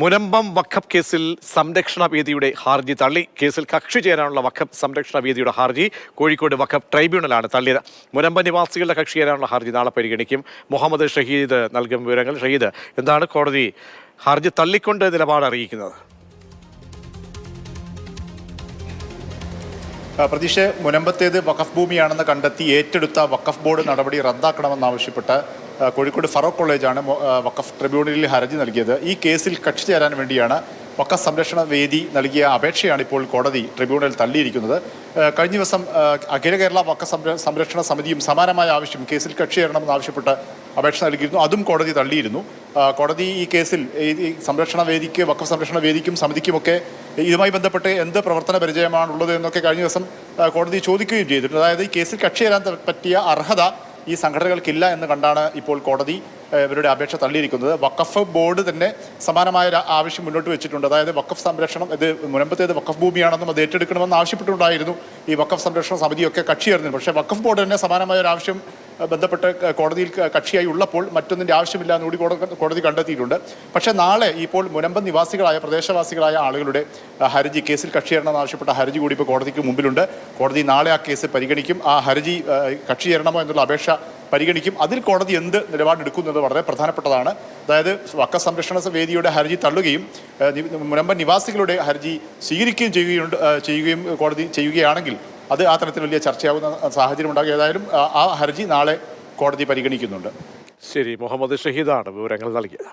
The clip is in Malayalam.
മുനമ്പം വഖഫ് കേസിൽ സംരക്ഷണ വേദിയുടെ ഹർജി തള്ളി. കേസിൽ കക്ഷി ചേരാനുള്ള വഖഫ് സംരക്ഷണ വേദിയുടെ ഹർജി കോഴിക്കോട് വഖഫ് ട്രൈബ്യൂണലാണ് തള്ളിയത്. മുനമ്പ നിവാസികളുടെ കക്ഷി ചേരാനുള്ള ഹർജി നാളെ പരിഗണിക്കും. മുഹമ്മദ് ഷഹീദ് നൽകും വിവരങ്ങൾ. ഷഹീദ് എന്താണ് കോടതി ഹർജി തള്ളിക്കൊണ്ട് നിലപാട് അറിയിക്കുന്നത്? പ്രതീക്ഷ മുനമ്പത്തേത് വഖഫ് ഭൂമിയാണെന്ന് കണ്ടെത്തി ഏറ്റെടുത്ത വഖഫ് ബോർഡ് നടപടി റദ്ദാക്കണമെന്നാവശ്യപ്പെട്ട് കോഴിക്കോട് ഫറോക്ക് കോളേജാണ് വക്കഫ് വഖഫ് ട്രിബ്യൂണലിൽ ഹർജി നൽകിയത്. ഈ കേസിൽ കക്ഷി ചേരാൻ വേണ്ടിയാണ് വഖഫ് സംരക്ഷണ വേദി നൽകിയ അപേക്ഷയാണ് ഇപ്പോൾ കോടതി ട്രിബ്യൂണൽ തള്ളിയിരിക്കുന്നത്. കഴിഞ്ഞ ദിവസം അഖില കേരള വഖഫ് സംരക്ഷണ സമിതിയും സമാനമായ ആവശ്യം കേസിൽ കക്ഷി ചേരണമെന്നാവശ്യപ്പെട്ട് അപേക്ഷ നൽകിയിരുന്നു. അതും കോടതി തള്ളിയിരുന്നു. കോടതി ഈ കേസിൽ ഈ സംരക്ഷണ വേദിക്ക് വഖഫ് സംരക്ഷണ വേദിക്കും സമിതിക്കുമൊക്കെ ഇതുമായി ബന്ധപ്പെട്ട് എന്ത് പ്രവർത്തന പരിചയമാണുള്ളത് എന്നൊക്കെ കഴിഞ്ഞ ദിവസം കോടതി ചോദിക്കുകയും ചെയ്തിട്ടുണ്ട്. അതായത് ഈ കേസിൽ കക്ഷി ചേരാൻ പറ്റിയ അർഹത ഈ സംഘടനകൾക്കില്ല എന്ന് കണ്ടാണ് ഇപ്പോൾ കോടതി ഇവരുടെ അപേക്ഷ തള്ളിയിരിക്കുന്നത്. വഖഫ് ബോർഡ് തന്നെ സമാനമായ ഒരു ആവശ്യം മുന്നോട്ട് വെച്ചിട്ടുണ്ട്. അതായത് വഖഫ് സംരക്ഷണം ഇത് മുനമ്പത്തേത് വഖഫ് ഭൂമിയാണെന്നും അത് ഏറ്റെടുക്കണമെന്ന് ആവശ്യപ്പെട്ടുണ്ടായിരുന്നു ഈ വഖഫ് സംരക്ഷണ സമിതിയൊക്കെ കക്ഷിയായിരുന്നു പക്ഷേ വഖഫ് ബോർഡ് തന്നെ സമാനമായ ഒരു ആവശ്യം ബന്ധപ്പെട്ട് കോടതിയിൽ കക്ഷിയായി ഉള്ളപ്പോൾ മറ്റൊന്നിന്റെ ആവശ്യമില്ല എന്ന് കൂടി കോട- കോടതി കണ്ടെത്തിയിട്ടുണ്ട്. പക്ഷേ നാളെ ഇപ്പോൾ മുനമ്പം നിവാസികളായ പ്രദേശവാസികളായ ആളുകളുടെ ഹർജി കേസിൽ കക്ഷിയേറണമെന്ന് ആവശ്യപ്പെട്ട ഹർജി കൂടി ഇപ്പോൾ കോടതിക്ക് മുമ്പിലുണ്ട്. കോടതി നാളെ ആ കേസ് പരിഗണിക്കും. ആ ഹർജി കക്ഷി ചേരണമോ എന്നുള്ള അപേക്ഷ പരിഗണിക്കും. അതിൽ കോടതി എന്ത് നിലപാടെടുക്കുന്നത് വളരെ പ്രധാനപ്പെട്ടതാണ്. അതായത് വക്ക സംരക്ഷണ വേദിയുടെ ഹർജി തള്ളുകയും മുനമ്പൻ നിവാസികളുടെ ഹർജി സ്വീകരിക്കുകയും ചെയ്യുകയുണ്ട് ചെയ്യുകയും കോടതി ചെയ്യുകയാണെങ്കിൽ അത് ആ തരത്തിൽ വലിയ ചർച്ചയാവുന്ന സാഹചര്യം ഉണ്ടാകും ഏതായാലും ആ- ഹർജി നാളെ കോടതി പരിഗണിക്കുന്നുണ്ട്. ശരി മുഹമ്മദ് ഷഹീദാണ് വിവരങ്ങൾ നൽകിയത്.